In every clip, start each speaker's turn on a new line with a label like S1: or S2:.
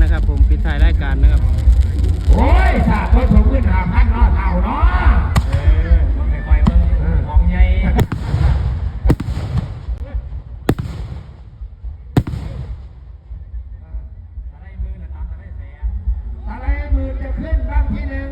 S1: นะครับ ผมปิดท้ายรายการนะครับ
S2: โอ้ยสาธุถสูงขึ้นหาพันรอเท่าเนาะ
S3: เออมันไม่ค่อยมึงของใหญ่อะไรมือน่ะตามอะไรแสน
S2: อะไรมือจะขึ้นบ้างที่หนึ่ง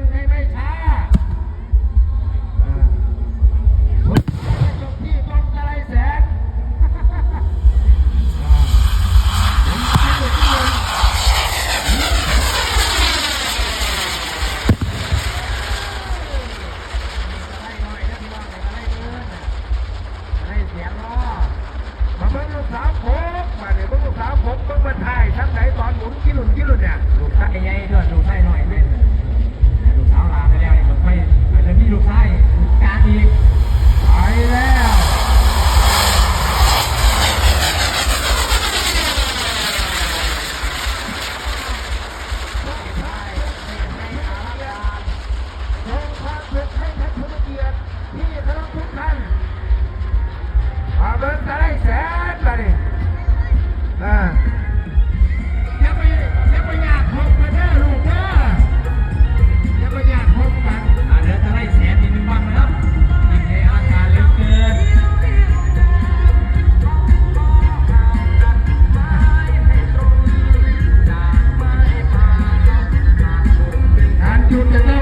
S2: จุด
S3: จะ
S2: ต้อ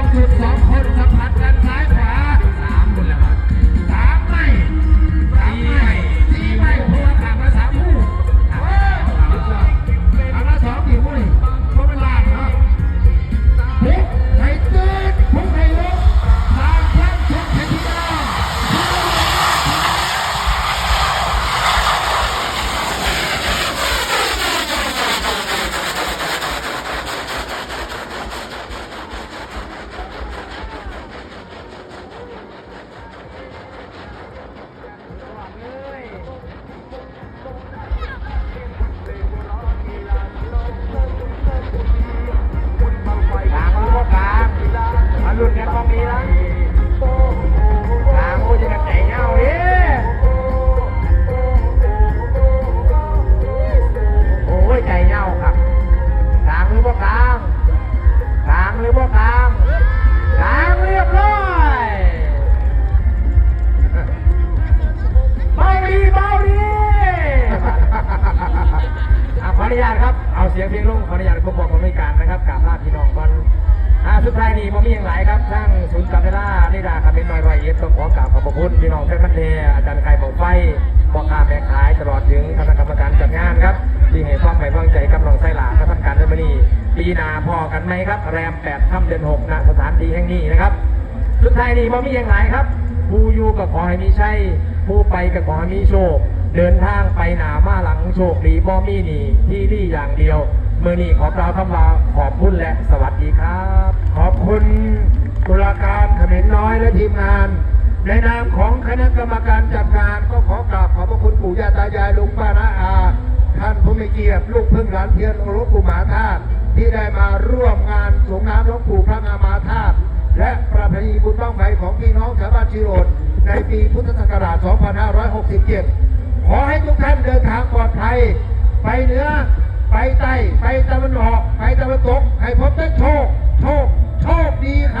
S3: ง
S2: จุดสอง นุญาตครับ เอาเสียงเพลงลงขออนุญาตควบคุมบริการนะครับกราบลาพี่น้องก่อนอาสุดท้ายนี้ผมมีอย่างไรครับทั้งศูนย์การเวลานิดาคำเป็นน้อยรอยเอ็ดต้องขอกราบขอบพระคุณพี่น้องแฟนพันธุ์แท้อาจารย์ไก่บอกไฟบอกค้าแม่ขายตลอดถึงคณะกรรมการจัดงานครับที่ให้ความไว้วางใจกับน้องไส้หลาและทำการเดนมนีปีนาพอกันไหมครับ แรมแปดค่ำเดือนหกณสถานที่แห่งนี้นะครับสุดท้ายนี้ผมมีอย่างไรครับผู้อยู่ก็ขอให้มีชัยผู้ไปก็ขอให้มีโชค เดินทางไปหนามาหลังโชคดีบ่มีหนีที่นี่อย่างเดียวเมื่อนี้ขอกล่าวคำว่าขอบคุณและสวัสดีครับ ขอบคุณตุลาการเขมรน้อยและทีมงาน ในนามของคณะกรรมการจัดงานก็ขอกราบขอบพระคุณปู่ย่าตายายลุงป้าน้าอา ท่านผู้มีเกียรติลูกพึ่งหลานเทียนโอรสกุมาธาตุที่ได้มาร่วมงานสงน้ำหลวงปู่พระงามาธาตุและประเพณีบุญบ้างไฟของพี่น้องชาวบ้านชิโรนในปีพุทธศักราช 2567 อให้ทุกท่านเดินทางปลอดภัย ไปเหนือ ไปใต้ ไปตะวันออก ไปตะวันตก ให้พบแต่โชค โชค โชคดีครับ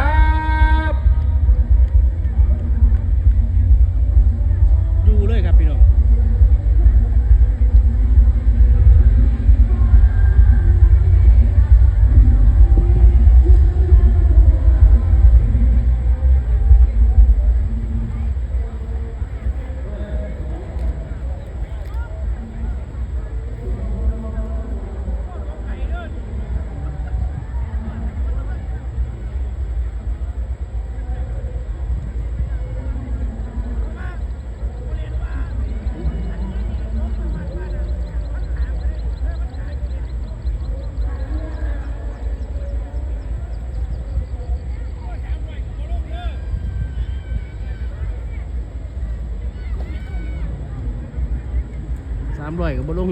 S2: า
S1: มร้อยก็บ่ลง